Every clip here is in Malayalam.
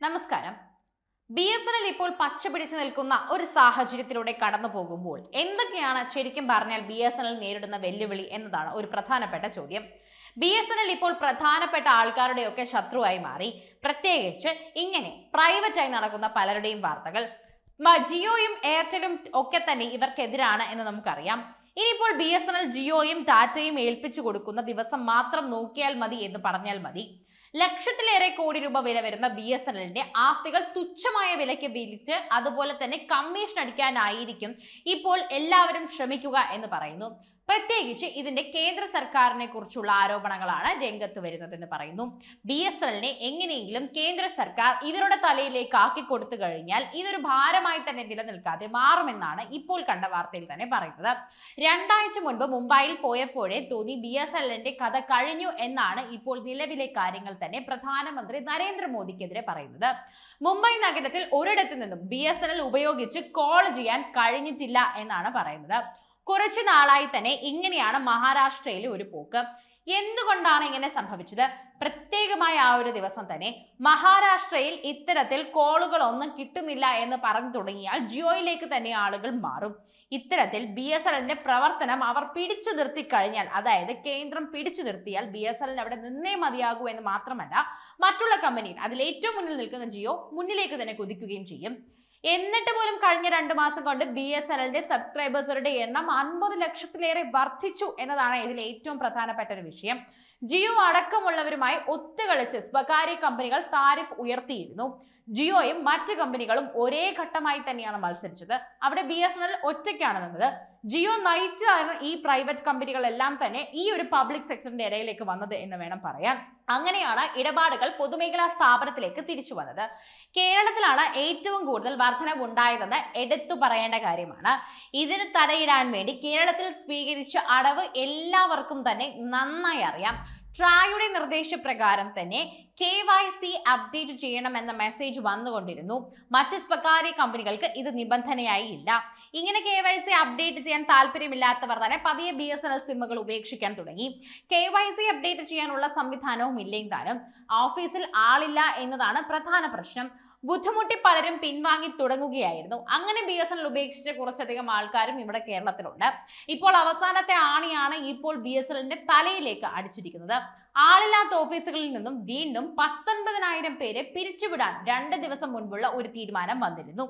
നമസ്കാരം. ബി എസ് എൻ എൽ ഇപ്പോൾ പച്ച പിടിച്ചു നിൽക്കുന്ന ഒരു സാഹചര്യത്തിലൂടെ കടന്നു പോകുമ്പോൾ എന്തൊക്കെയാണ് ശരിക്കും പറഞ്ഞാൽ ബി എസ് എൻ എൽ നേരിടുന്ന വെല്ലുവിളി എന്നതാണ് ഒരു പ്രധാനപ്പെട്ട ചോദ്യം. ബി എസ് എൻ എൽ ഇപ്പോൾ പ്രധാനപ്പെട്ട ആൾക്കാരുടെയൊക്കെ ശത്രുവായി മാറി. പ്രത്യേകിച്ച് ഇങ്ങനെ പ്രൈവറ്റായി നടക്കുന്ന പലരുടെയും വാർത്തകൾ. ജിയോയും എയർടെലും ഒക്കെ തന്നെ ഇവർക്കെതിരാണ് എന്ന് നമുക്കറിയാം. ഇനിയിപ്പോൾ ബി എസ് എൻ എൽ ജിയോയും ടാറ്റയും ഏൽപ്പിച്ചു കൊടുക്കുന്ന ദിവസം മാത്രം നോക്കിയാൽ മതി എന്ന് പറഞ്ഞാൽ മതി. ലക്ഷത്തിലേറെ കോടി രൂപ വില വരുന്ന ബി എസ് എൻ എല്ലിന്റെ ആസ്തികൾ തുച്ഛമായ വിലയ്ക്ക് വിറ്റ് അതുപോലെ തന്നെ കമ്മീഷൻ അടിക്കാനായിരിക്കും ഇപ്പോൾ എല്ലാവരും ശ്രമിക്കുക എന്ന് പറയുന്നു. പ്രത്യേകിച്ച് ഇതിന്റെ കേന്ദ്ര സർക്കാരിനെ കുറിച്ചുള്ള ആരോപണങ്ങളാണ് രംഗത്ത് വരുന്നതെന്ന് പറയുന്നു. ബി എസ് എല്ലിനെ എങ്ങനെയെങ്കിലും കേന്ദ്ര സർക്കാർ ഇവരുടെ തലയിലേക്ക് ആക്കി കൊടുത്തു കഴിഞ്ഞാൽ ഇതൊരു ഭാരമായി തന്നെ നിലനിൽക്കാതെ മാറുമെന്നാണ് ഇപ്പോൾ കണ്ട വാർത്തയിൽ തന്നെ പറയുന്നത്. രണ്ടാഴ്ച മുൻപ് മുംബൈയിൽ പോയപ്പോഴേ തോന്നി ബി എസ് എല്ലിന്റെ കഥ കഴിഞ്ഞു എന്നാണ് ഇപ്പോൾ നിലവിലെ കാര്യങ്ങൾ തന്നെ പ്രധാനമന്ത്രി നരേന്ദ്രമോദിക്കെതിരെ പറയുന്നത്. മുംബൈ നഗരത്തിൽ ഒരിടത്തു നിന്നും ബി എസ് എൻ എൽ ഉപയോഗിച്ച് കോൾ ചെയ്യാൻ കഴിഞ്ഞിട്ടില്ല എന്നാണ് പറയുന്നത്. കുറച്ചു നാളായി തന്നെ ഇങ്ങനെയാണ് മഹാരാഷ്ട്രയിലെ ഒരു പോക്ക്. എന്തുകൊണ്ടാണ് ഇങ്ങനെ സംഭവിച്ചത്? പ്രത്യേകമായ ആ ഒരു ദിവസം തന്നെ മഹാരാഷ്ട്രയിൽ ഇത്തരത്തിൽ കോളുകൾ ഒന്നും കിട്ടുന്നില്ല എന്ന് പറഞ്ഞു തുടങ്ങിയാൽ ജിയോയിലേക്ക് തന്നെ ആളുകൾ മാറും. ഇത്തരത്തിൽ ബി എസ് എല്ലിന്റെ പ്രവർത്തനം അവർ പിടിച്ചു നിർത്തി കഴിഞ്ഞാൽ അതായത് കേന്ദ്രം പിടിച്ചു നിർത്തിയാൽ ബി എസ് എല്ലിന് അവിടെ നിന്നേ മതിയാകൂ എന്ന് മാത്രമല്ല മറ്റുള്ള കമ്പനി അതിൽ ഏറ്റവും മുന്നിൽ നിൽക്കുന്ന ജിയോ മുന്നിലേക്ക് തന്നെ കുതിക്കുകയും ചെയ്യും. എന്നിട്ട് പോലും കഴിഞ്ഞ രണ്ട് മാസം കൊണ്ട് ബി എസ് എൻ എല്ലിന്റെ സബ്സ്ക്രൈബേഴ്സുകളുടെ എണ്ണം അൻപത് ലക്ഷത്തിലേറെ വർദ്ധിച്ചു എന്നതാണ് ഇതിൽ ഏറ്റവും പ്രധാനപ്പെട്ട ഒരു വിഷയം. ജിയോ അടക്കമുള്ളവരുമായി ഒത്തുകളിച്ച് സ്വകാര്യ കമ്പനികൾ താരിഫ് ഉയർത്തിയിരുന്നു. ജിയോയും മറ്റ് കമ്പനികളും ഒരേ ഘട്ടമായി തന്നെയാണ് മത്സരിച്ചത്. അവിടെ ബി എസ് എൻ എൽ ഒറ്റയ്ക്കാണ് നിന്നത്. ജിയോ നയിച്ചാണ് ഈ പ്രൈവറ്റ് കമ്പനികളെല്ലാം തന്നെ ഈ ഒരു പബ്ലിക് സെക്ടറിന്റെ ഇടയിലേക്ക് വന്നത് എന്ന് വേണം പറയാൻ. അങ്ങനെയാണ് ഇടപാടുകൾ പൊതുമേഖലാ സ്ഥാപനത്തിലേക്ക് തിരിച്ചു വന്നത്. കേരളത്തിലാണ് ഏറ്റവും കൂടുതൽ വർധനവ് ഉണ്ടായതെന്ന് എടുത്തു പറയേണ്ട കാര്യമാണ്. ഇതിന് തടയിടാൻ വേണ്ടി കേരളത്തിൽ സ്വീകരിച്ച അടവ് എല്ലാവർക്കും തന്നെ നന്നായി അറിയാം. ട്രായുടെ നിർദ്ദേശപ്രകാരം തന്നെ കെ വൈ സി അപ്ഡേറ്റ് ചെയ്യണമെന്ന മെസ്സേജ് വന്നുകൊണ്ടിരുന്നു. മറ്റ് സ്വകാര്യ കമ്പനികൾക്ക് ഇത് നിബന്ധനയായി ഇല്ല ഇങ്ങനെ കെ വൈ സി അപ്ഡേറ്റ് ചെയ്യാൻ താല്പര്യമില്ലാത്തവർ തന്നെ പതിയെ ബി എസ് എൻ എൽ സിമ്മുകൾ ഉപേക്ഷിക്കാൻ തുടങ്ങി. കെ വൈ സി അപ്ഡേറ്റ് ചെയ്യാനുള്ള സംവിധാനവും ഇല്ലെങ്കിൽ താനും ഓഫീസിൽ ആളില്ല എന്നതാണ് പ്രധാന പ്രശ്നം. ബുദ്ധിമുട്ടി പലരും പിൻവാങ്ങി തുടങ്ങുകയായിരുന്നു. അങ്ങനെ ബി എസ് എൻ എൽ ഉപേക്ഷിച്ച കുറച്ചധികം ആൾക്കാരും ഇവിടെ കേരളത്തിലുണ്ട്. ഇപ്പോൾ അവസാനത്തെ ആണിയാണ് ഇപ്പോൾ ബി എസ് എല്ലിന്റെ തലയിലേക്ക് അടിച്ചിരിക്കുന്നത്. ആളില്ലാത്ത ഓഫീസുകളിൽ നിന്നും വീണ്ടും പത്തൊൻപതിനായിരം പേരെ പിരിച്ചുവിടാൻ രണ്ട് ദിവസം മുൻപുള്ള ഒരു തീരുമാനം വന്നിരുന്നു.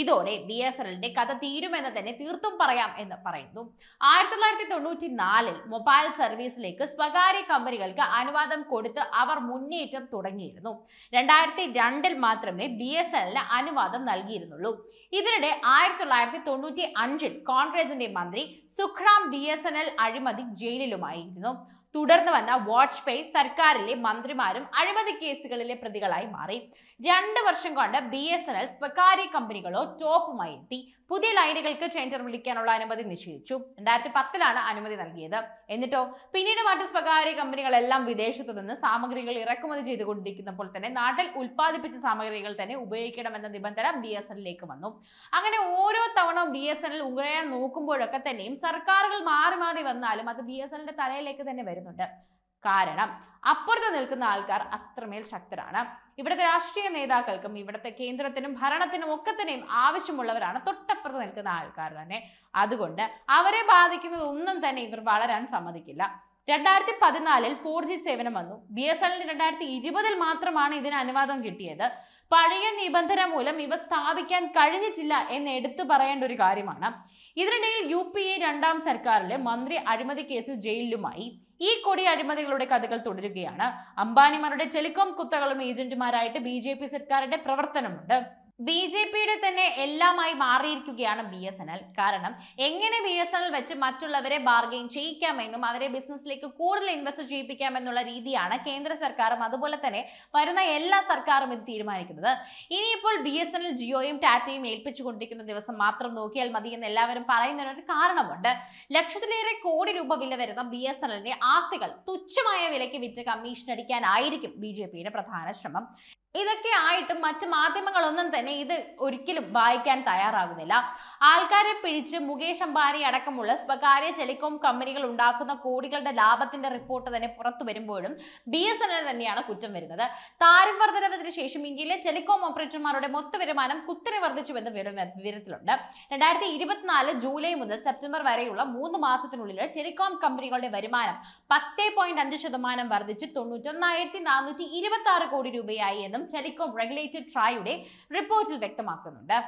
ഇതോടെ ബി എസ് എല്ലിന്റെ കഥ തീരുമെന്ന് തന്നെ തീർത്തും പറയാം എന്ന് പറയുന്നു. ആയിരത്തി തൊള്ളായിരത്തി തൊണ്ണൂറ്റി നാലിൽ മൊബൈൽ സർവീസിലേക്ക് സ്വകാര്യ കമ്പനികൾക്ക് അനുവാദം കൊടുത്ത് അവർ മുന്നേറ്റം തുടങ്ങിയിരുന്നു. രണ്ടായിരത്തി രണ്ടിൽ മാത്രമേ ബി എസ് എല്ലിന് അനുവാദം നൽകിയിരുന്നുള്ളൂ. ഇതിനിടെ ആയിരത്തി തൊള്ളായിരത്തി തൊണ്ണൂറ്റി അഞ്ചിൽ കോൺഗ്രസിന്റെ മന്ത്രി Sukhram B S N L അഴിമതി ജയിലിലുമായിരുന്നു. തുടർന്ന് വന്ന വാജ്പേയി സർക്കാരിലെ മന്ത്രിമാരും അഴിമതി കേസുകളിലെ പ്രതികളായി മാറി. രണ്ട് വർഷം കൊണ്ട് ബി എസ് എൻ എൽ സ്വകാര്യ കമ്പനികളോ ടോപ്പുമായി എത്തി. പുതിയ ലൈനുകൾക്ക് ടെൻഡർ വിളിക്കാനുള്ള അനുമതി നിശ്ചയിച്ചു. രണ്ടായിരത്തി പത്തിലാണ് അനുമതി നൽകിയത്. എന്നിട്ടോ പിന്നീട് മറ്റ് സ്വകാര്യ കമ്പനികളെല്ലാം വിദേശത്തു നിന്ന് സാമഗ്രികൾ ഇറക്കുമതി ചെയ്തുകൊണ്ടിരിക്കുന്നപ്പോൾ തന്നെ നാട്ടിൽ ഉൽപ്പാദിപ്പിച്ച സാമഗ്രികൾ തന്നെ ഉപയോഗിക്കണമെന്ന നിബന്ധന ബി എസ് എല്ലിലേക്ക് വന്നു. അങ്ങനെ ഓരോ തവണ ബി എസ് എൻ എൽ ഉയരാൻ നോക്കുമ്പോഴൊക്കെ തന്നെയും സർക്കാരുകൾ മാറി മാറി വന്നാലും അത് ബി എസ് എല്ലിന്റെ തലയിലേക്ക് തന്നെ വരുന്നുണ്ട് കാരണം അപ്പുറത്ത് നിൽക്കുന്ന ആൾക്കാർ അത്രമേൽ ശക്തരാണ്. ഇവിടുത്തെ രാഷ്ട്രീയ നേതാക്കൾക്കും ഇവിടുത്തെ കേന്ദ്രത്തിനും ഭരണത്തിനും ഒക്കെ തന്നെയും ആവശ്യമുള്ളവരാണ് തൊട്ടപ്പുറത്ത് നിൽക്കുന്ന ആൾക്കാർ തന്നെ. അതുകൊണ്ട് അവരെ ബാധിക്കുന്നത് ഒന്നും തന്നെ ഇവർ വളരാൻ സമ്മതിക്കില്ല. രണ്ടായിരത്തി പതിനാലിൽ ഫോർ ജി സേവനം വന്നു. ബി എസ് എല്ലിന് രണ്ടായിരത്തി ഇരുപതിൽ മാത്രമാണ് ഇതിന് അനുവാദം കിട്ടിയത്. പഴയ നിബന്ധന മൂലം ഇവ സ്ഥാപിക്കാൻ കഴിഞ്ഞിട്ടില്ല എന്ന് എടുത്തു പറയേണ്ട ഒരു കാര്യമാണ്. ഇതിനിടയിൽ യു പി എ രണ്ടാം സർക്കാരിലെ മന്ത്രി അഴിമതി കേസിൽ ജയിലിലുമായി. ഈ കൊടി അഴിമതികളുടെ കഥകൾ തുടരുകയാണ്. അംബാനിമാരുടെ ടെലികോം കുത്തകളും ഏജന്റുമാരായിട്ട് ബി സർക്കാരിന്റെ പ്രവർത്തനമുണ്ട്. ബി ജെ പിയുടെ തന്നെ എല്ലാമായി മാറിയിരിക്കുകയാണ് ബി എസ് എൻ എൽ. കാരണം എങ്ങനെ ബി എസ് എൻ എൽ വെച്ച് മറ്റുള്ളവരെ ബാർഗെയിൻ ചെയ്യിക്കാമെന്നും അവരെ ബിസിനസ്സിലേക്ക് കൂടുതൽ ഇൻവെസ്റ്റ് ചെയ്യിപ്പിക്കാമെന്നുള്ള രീതിയാണ് കേന്ദ്ര സർക്കാരും അതുപോലെ തന്നെ വരുന്ന എല്ലാ സർക്കാരും ഇത് തീരുമാനിക്കുന്നത്. ഇനിയിപ്പോൾ ബി എസ് എൻ എൽ ജിയോയും ടാറ്റയും ഏൽപ്പിച്ചുകൊണ്ടിരിക്കുന്ന ദിവസം മാത്രം നോക്കിയാൽ മതി എന്ന് എല്ലാവരും പറയുന്നതിനൊരു കാരണമുണ്ട്. ലക്ഷത്തിലേറെ കോടി രൂപ വില വരുന്ന ബി എസ് എൻ എല്ലിന്റെ ആസ്തികൾ തുച്ഛമായ വിലയ്ക്ക് വിറ്റ് കമ്മീഷൻ അടിക്കാനായിരിക്കും ബി ജെ പിയുടെ പ്രധാന ശ്രമം. ഇതൊക്കെ ആയിട്ടും മറ്റ് മാധ്യമങ്ങളൊന്നും തന്നെ തന്നെ ഇത് ഒരിക്കലും വായിക്കാൻ തയ്യാറാകുന്നില്ല. ആൾക്കാരെ പിഴിച്ച് മുകേഷ് അംബാനി അടക്കമുള്ള സ്വകാര്യ ടെലികോം കമ്പനികൾ ഉണ്ടാക്കുന്ന കോടികളുടെ ലാഭത്തിന്റെ റിപ്പോർട്ട് തന്നെ പുറത്തു വരുമ്പോഴും ബി എസ് എൻ എൽ തന്നെയാണ് കുറ്റം വരുന്നത്. താരം വർധനവിന് ശേഷം ഇന്ത്യയിലെ ടെലികോം ഓപ്പറേറ്റർമാരുടെ മൊത്ത വരുമാനം കുത്തനെ വർദ്ധിച്ചുവെന്ന് വിവരത്തിലുണ്ട്. രണ്ടായിരത്തി ഇരുപത്തിനാല് ജൂലൈ മുതൽ സെപ്റ്റംബർ വരെയുള്ള മൂന്ന് മാസത്തിനുള്ളിൽ ടെലികോം കമ്പനികളുടെ വരുമാനം പത്ത് പോയിന്റ് അഞ്ച് ശതമാനം വർദ്ധിച്ച് തൊണ്ണൂറ്റൊന്നായിരത്തി നാനൂറ്റി ഇരുപത്തി ആറ് കോടി രൂപയായി എന്നും ടെലികോം റെഗുലേറ്റഡ് ട്രായുടെ റിപ്പോർട്ടിൽ വ്യക്തമാക്കുന്നുണ്ട്.